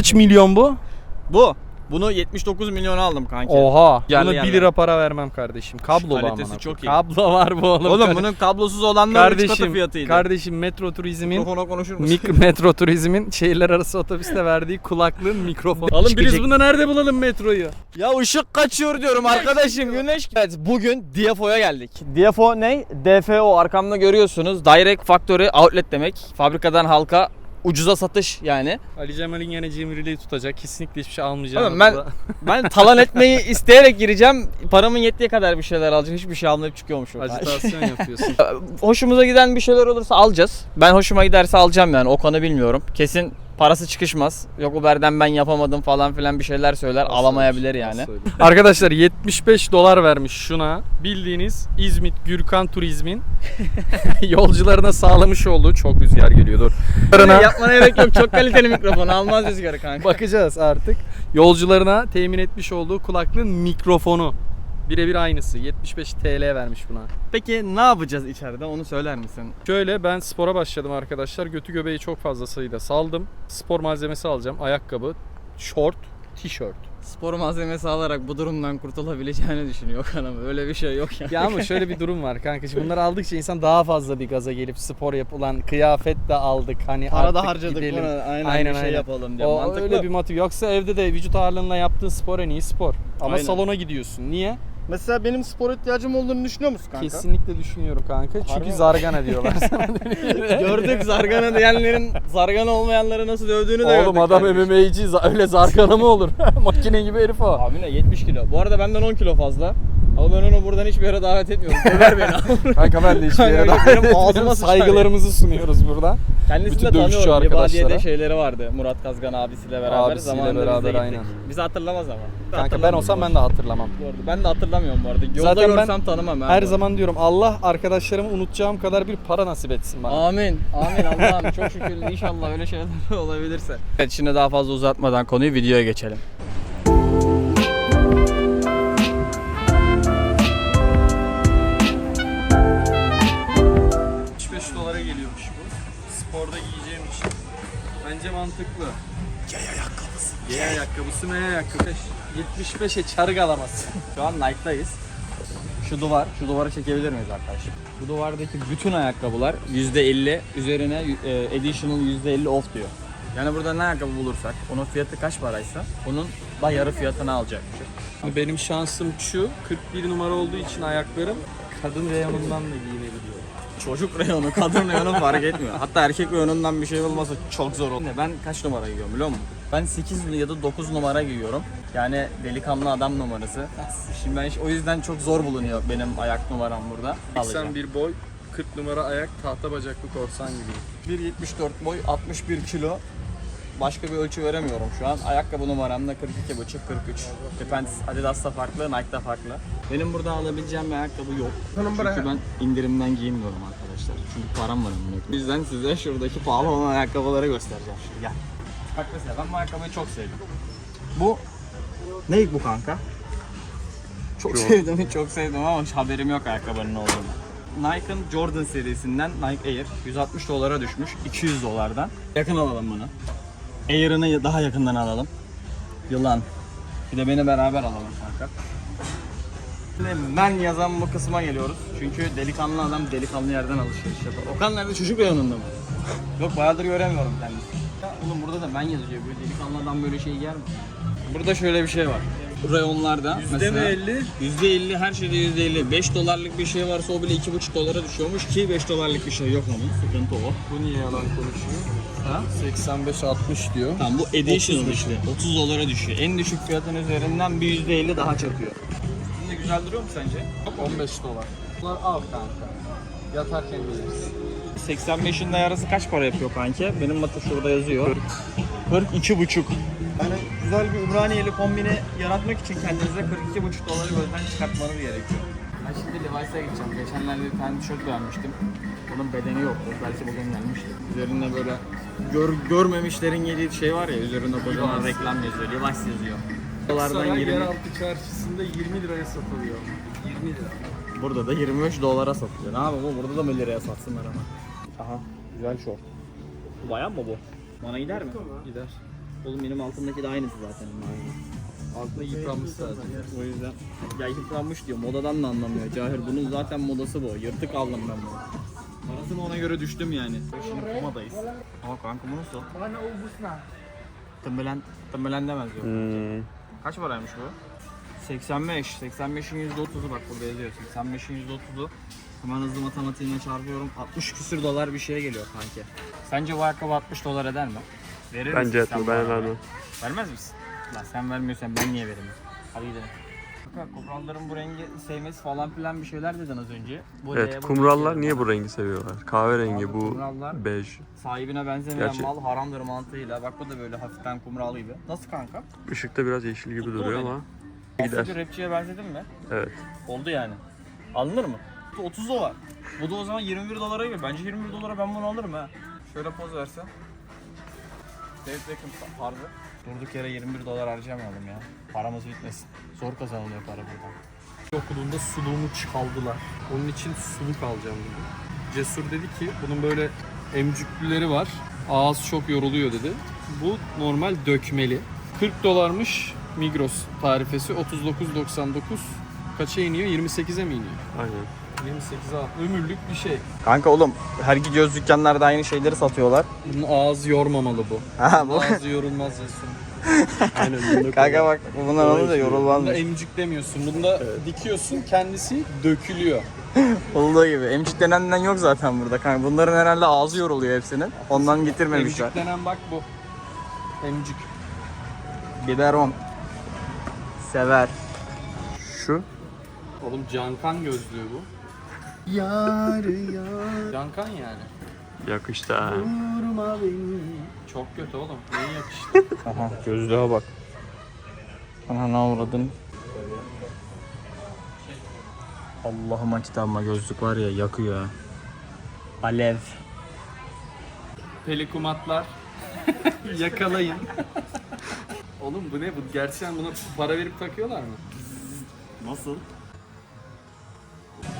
Kaç milyon bu? Bu. Bunu 79 milyona aldım kanki. Oha. Yerli Buna yerli. 1 lira para vermem kardeşim. Kablo bu Kalitesi çok iyi. Kablo var bu oğlum. Oğlum bunun kablosuz olanlar 3 katı kardeşim, fiyatıydı. kardeşim metro turizmin Mikrofona konuşur musun? Mik metro turizmin şehirler arası otobüste verdiği kulaklığın mikrofonu. Çıkacak. biz bunda nerede bulalım metroyu? Ya ışık kaçıyor diyorum arkadaşım güneş. Evet bugün DFO'ya geldik. DFO ne? DFO arkamda görüyorsunuz. Direct Factory Outlet demek. Fabrikadan halka ucuza satış yani. Ali Cemal'in yine cimriliği tutacak. Kesinlikle hiçbir şey almayacağım. Oğlum ben-. Ben talan etmeyi isteyerek gireceğim. Paramın yettiği kadar bir şeyler alacağım. Hiçbir şey almayıp çıkıyormuşum. ajitasyon yapıyorsun. Hoşumuza giden bir şeyler olursa alacağız. Ben hoşuma giderse alacağım yani o konu bilmiyorum. Kesin parası çıkışmaz. Yok Uber'den ben yapamadım falan filan bir şeyler söyler alamayabilir yani. Arkadaşlar 75 dolar vermiş şuna. Bildiğiniz İzmit Gürkan Turizm'in yolcularına sağlamış olduğu çok rüzgar geliyordur. Yapmana gerek yok. Çok kaliteli mikrofon. Almaz rüzgarı kanka. Bakacağız artık. Yolcularına temin etmiş olduğu kulaklığın mikrofonu. Birebir aynısı. 75 TL vermiş buna. Peki ne yapacağız içeride onu söyler misin? Şöyle ben spora başladım arkadaşlar. Götü göbeği çok fazla sayıda saldım. Spor malzemesi alacağım. Ayakkabı, şort, tişört. Spor malzemesi alarak bu durumdan kurtulabileceğini düşünüyor Okan Öyle bir şey yok ya. Ya ama şöyle bir durum var kanka. Şimdi bunları aldıkça insan daha fazla bir gaza gelip spor yapılan kıyafet de aldık. Hani Para da artık harcadık gidelim. buna. Aynen, Aynen, bir şey aynen. yapalım diye. O Mantıklı. öyle bir motiv. Yoksa evde de vücut ağırlığınla yaptığın spor en iyi spor. Ama Aynen. salona gidiyorsun. Niye? Mesela benim spor ihtiyacım olduğunu düşünüyor musun kanka? Kesinlikle düşünüyorum kanka. Çünkü Harbi mi? zargana diyorlar sana. Gördük zargana diyenlerin zargana olmayanları nasıl dövdüğünü de gördük. Oğlum adam kardeşim. MMA'ci öyle zargana mı olur? Makine gibi herif o. Abi ne 70 kilo. Bu arada benden 10 kilo fazla. Ama ben onu buradan hiçbir yere davet etmiyorum. Döver beni. Kanka ben de hiçbir yere davet benim etmiyorum. Saygılarımızı sunuyoruz buradan. Kendisini Bütün de tanıyorum. Libadiye'de şeyleri vardı. Murat Kazgan abisiyle beraber. Abisiyle Zamanında beraber, biz de aynen. Bizi hatırlamaz ama. Kanka ben olsam ben de hatırlamam. Bu arada Ben de hatırlamıyorum bu arada. Yolda Zaten ben görsem tanımam. ha Her bu zaman diyorum Allah arkadaşlarımı unutacağım kadar bir para nasip etsin bana. Amin. Amin Allah'ım. Çok şükür inşallah öyle şeyler olabilirse. Evet şimdi daha fazla uzatmadan konuyu videoya geçelim. Bence mantıklı. Yaya ayakkabısı. Yaya ayakkabısı mı yaya ayakkabısı? 75'e çarık alamazsın. Şu an Nike'dayız. Şu duvar, şu duvarı çekebilir miyiz arkadaşlar? Bu duvardaki bütün ayakkabılar %50 üzerine e, additional %50 off diyor. Yani burada ne ayakkabı bulursak, onun fiyatı kaç paraysa onun da yarı fiyatını alacakmışız. Benim şansım şu, 41 numara olduğu için ayaklarım kadın reyonundan da giyinebiliyor. Çocuk reyonu, kadın reyonu fark etmiyor. Hatta erkek reyonundan bir şey olmasa çok zor olur. Ben kaç numara giyiyorum biliyor musun? Ben 8 ya da 9 numara giyiyorum. Yani delikanlı adam numarası. Şimdi ben o yüzden çok zor bulunuyor benim ayak numaram burada. Alacağım. 81 boy, 40 numara ayak, tahta bacaklı korsan gibi. 1.74 boy, 61 kilo. Başka bir ölçü veremiyorum şu an. Ayakkabı numaram da 42,5 43. Depends. Adidas'ta farklı, Nike'da farklı. Benim burada alabileceğim bir ayakkabı yok. Çünkü ben indirimden giyinmiyorum arkadaşlar. Çünkü param var. O yüzden size şuradaki pahalı olan ayakkabıları göstereceğim şimdi. Gel. Bak mesela ben bu ayakkabıyı çok sevdim. Bu ne bu kanka? Çok sevdim, çok sevdim ama hiç haberim yok ayakkabının olduğunu. Nike'ın Jordan serisinden Nike Air 160 dolara düşmüş 200 dolardan. Yakın alalım bunu. Air'ını daha yakından alalım. Yılan. Bir de beni beraber alalım kanka. Şimdi ben yazan bu kısma geliyoruz. Çünkü delikanlı adam delikanlı yerden alışveriş yapar. Okan nerede? Çocuk reyonunda mı? Yok bayağıdır göremiyorum kendisini. Ya oğlum burada da ben yazıyor. Böyle delikanlı adam böyle şey yer mi? Burada şöyle bir şey var. Reyonlarda mi 50? %50 her şeyde %50. 5 dolarlık bir şey varsa o bile 2,5 dolara düşüyormuş ki 5 dolarlık bir şey yok onun. Sıkıntı o. Bu niye yalan konuşuyor? Ha? 85-60 diyor. Tamam bu additional 30 işte. 30 dolara düşüyor. En düşük fiyatın üzerinden bir %50 daha çakıyor. Şimdi güzel duruyor mu sence? 15 dolar. Bunlar al kanka. Yatarken gelirsin. 85'in de yarısı kaç para yapıyor kanki? Benim matı şurada yazıyor. 42 buçuk. Yani güzel bir Ümraniyeli kombini yaratmak için kendinize 42 buçuk doları gözden çıkartmanız gerekiyor. Ben şimdi Levi's'a gideceğim. Geçenlerde bir tane tişört beğenmiştim. Bunun bedeni yoktu. Belki bugün gelmişti. Üzerinde böyle gör, görmemişlerin yediği şey var ya üzerinde kocaman reklam yazıyor. Levi's yazıyor. Dolardan Saray 20. yeraltı çarşısında 20 liraya satılıyor. 20 lira. Burada da 25 dolara satılıyor. Ne yapayım bu? Burada da mı liraya satsınlar ama. Aha güzel şort. Bayan mı bu? Bana gider mi? Gider. Oğlum benim altımdaki de aynısı zaten. Altında yıpranmış zaten. O yüzden ya yıpranmış diyor. Modadan da anlamıyor. Cahil bunun zaten modası bu. Yırtık aldım ben bunu. Parasını ona göre düştüm yani. Şimdi Puma'dayız. Ama kanka bu nasıl? Tımbelen, tımbelen demez diyor. Hmm. Kaç paraymış bu? 85. 85'in %30'u bak burada yazıyor. 85'in %30'u. Hemen hızlı matematiğine çarpıyorum. 60 küsür dolar bir şeye geliyor kanki. Sence bu ayakkabı 60 dolar eder mi? Verir Bence misin sen etme ben vermem. Vermez misin? Lan sen vermiyorsan ben niye vereyim? Hadi gidelim. Kanka kumralların bu rengi sevmesi falan filan bir şeyler dedin az önce. Bu Evet kumrallar niye bu rengi seviyorlar? Kahverengi bu kumrallar- bej. Sahibine benzemeyen Gerçi- mal haramdır mantığıyla. Bak bu da böyle hafiften kumral gibi. Nasıl kanka? Işıkta biraz yeşil gibi Mutlu duruyor ama Gider. gider. rapçiye benzedin mi? Evet. Oldu yani. Alınır mı? Bu 30 dolar. Bu da o zaman 21 dolara geliyor. Bence 21 dolara ben bunu alırım ha. Şöyle poz versen. David Beckham tarzı. Durduk yere 21 dolar harcamayalım ya. Paramız bitmesin. Zor kazanılıyor para buradan. Okuduğumda suluğumu çaldılar. Onun için suluk alacağım dedi. Cesur dedi ki bunun böyle emcüklüleri var. Ağız çok yoruluyor dedi. Bu normal dökmeli. 40 dolarmış Migros tarifesi 39.99. Kaça iniyor? 28'e mi iniyor? Aynen. 28'e al. Ömürlük bir şey. Kanka oğlum her gidiyoruz dükkanlarda aynı şeyleri satıyorlar. Bunun ağız yormamalı bu. Ha bu. Ağzı yorulmaz Cesur. Aynen. Kanka bak bundan alınca yorulmaz Bunda emciklemiyorsun. Bunda dikiyorsun kendisi dökülüyor. Olduğu gibi. Emcik denenden yok zaten burada kanka. Bunların herhalde ağzı yoruluyor hepsinin. Ondan getirmemişler. Emcik denen bak bu. Emcik. Biberon. Sever. Şu Oğlum cankan gözlüğü bu. Yar yar. Cankan yani. yakıştı ha. Vurma beni. Çok kötü oğlum. Neyi yakıştı? Aha gözlüğe bak. Ana ne uğradın? Allah'ıma kitabıma gözlük var ya yakıyor ha. Alev. Pelikumatlar. Yakalayın. oğlum bu ne? Bu gerçekten buna para verip takıyorlar mı? Nasıl?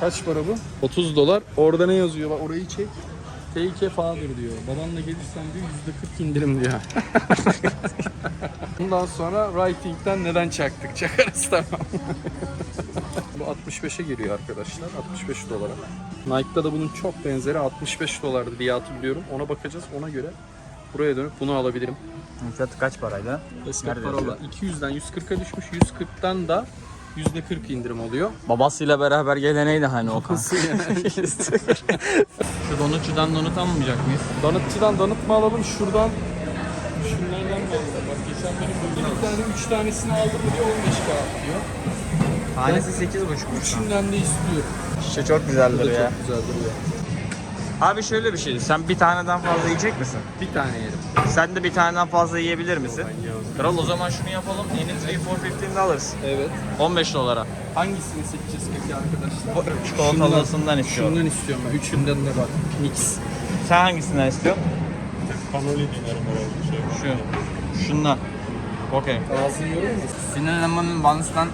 Kaç para bu? 30 dolar. Orada ne yazıyor? Bak orayı çek. Take father diyor. Babanla gelirsen diyor %40 indirim diyor. Bundan sonra writing'den neden çaktık? Çakarız tamam. Bu 65'e giriyor arkadaşlar. 65 dolara. Nike'da da bunun çok benzeri 65 dolardı diye hatırlıyorum. Ona bakacağız. Ona göre buraya dönüp bunu alabilirim. Fiyatı kaç paraydı? Nerede parola 200'den 140'a düşmüş. 140'tan da %40 indirim oluyor. Babasıyla beraber geleneydi hani o kan. Nasıl yani? Şu donutçudan donut almayacak mıyız? Donutçudan donut mu alalım? Şuradan şunlardan mı alalım? Bak geçen benim buldum. Bir tane 3 tanesini aldım diyor 15 kağıt diyor. Tanesi 8,5 Üçünden de istiyor. Şişe çok Bu güzeldir da ya. çok güzel duruyor. Abi şöyle bir şey. Sen bir taneden fazla yiyecek misin? Bir tane yerim. Sen de bir taneden fazla yiyebilir misin? Kral o zaman şunu yapalım. Yeni 3 for 15'de alırız. Evet. 15 dolara. Hangisini seçeceğiz peki arkadaşlar? Çikolatalısından istiyorum. Şundan istiyorum ben. Üçünden de bak. Mix. Sen hangisinden istiyorsun? Kanoli dinerim herhalde. Şu. Şundan. Okey. Ağzını yorur musun? Sinirlenmenin Bans'tan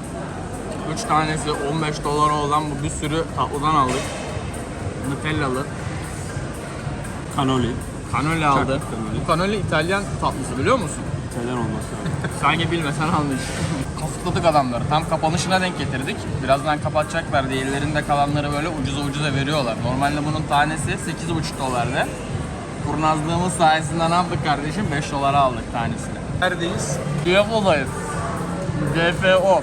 3 tanesi 15 dolara olan bu bir sürü tatlıdan aldık. Nutellalı. Kanoli. Kanoli aldı. kanoli. Bu kanoli İtalyan tatlısı biliyor musun? İtalyan olması lazım. Sanki bilmesen almış. Kafıkladık adamları. Tam kapanışına denk getirdik. Birazdan kapatacaklar diye ellerinde kalanları böyle ucuza ucuza veriyorlar. Normalde bunun tanesi 8,5 dolardı. Kurnazlığımız sayesinde ne yaptık kardeşim? 5 dolara aldık tanesini. Neredeyiz? UFO'dayız. GFO.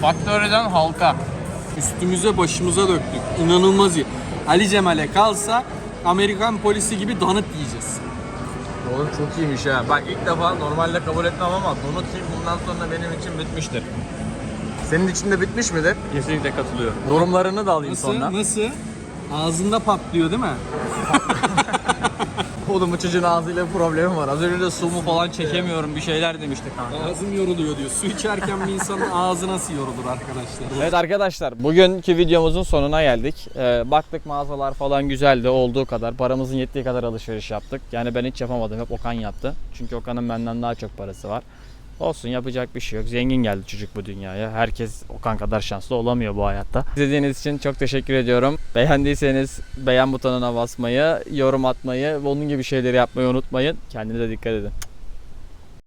Faktöriden halka. Üstümüze başımıza döktük. İnanılmaz iyi. Ali Cemal'e kalsa Amerikan polisi gibi donut yiyeceğiz. Oğlum çok iyiymiş ha. Bak ilk defa normalde kabul etmem ama donut yiyip bundan sonra benim için bitmiştir. Senin için de bitmiş midir? Kesinlikle katılıyorum. Yorumlarını da alayım Nasıl? sonra. Nasıl? Ağzında patlıyor değil mi? Oğlum çocuğun ağzıyla problemi var. Az önce de su mu falan çekemiyorum bir şeyler demişti kanka. Ağzım yoruluyor diyor. Su içerken bir insanın ağzı nasıl yorulur arkadaşlar? Evet arkadaşlar bugünkü videomuzun sonuna geldik. Ee, baktık mağazalar falan güzeldi olduğu kadar. Paramızın yettiği kadar alışveriş yaptık. Yani ben hiç yapamadım. Hep Okan yaptı. Çünkü Okan'ın benden daha çok parası var. Olsun yapacak bir şey yok. Zengin geldi çocuk bu dünyaya. Herkes Okan kadar şanslı olamıyor bu hayatta. İzlediğiniz için çok teşekkür ediyorum. Beğendiyseniz beğen butonuna basmayı, yorum atmayı ve onun gibi şeyleri yapmayı unutmayın. Kendinize dikkat edin.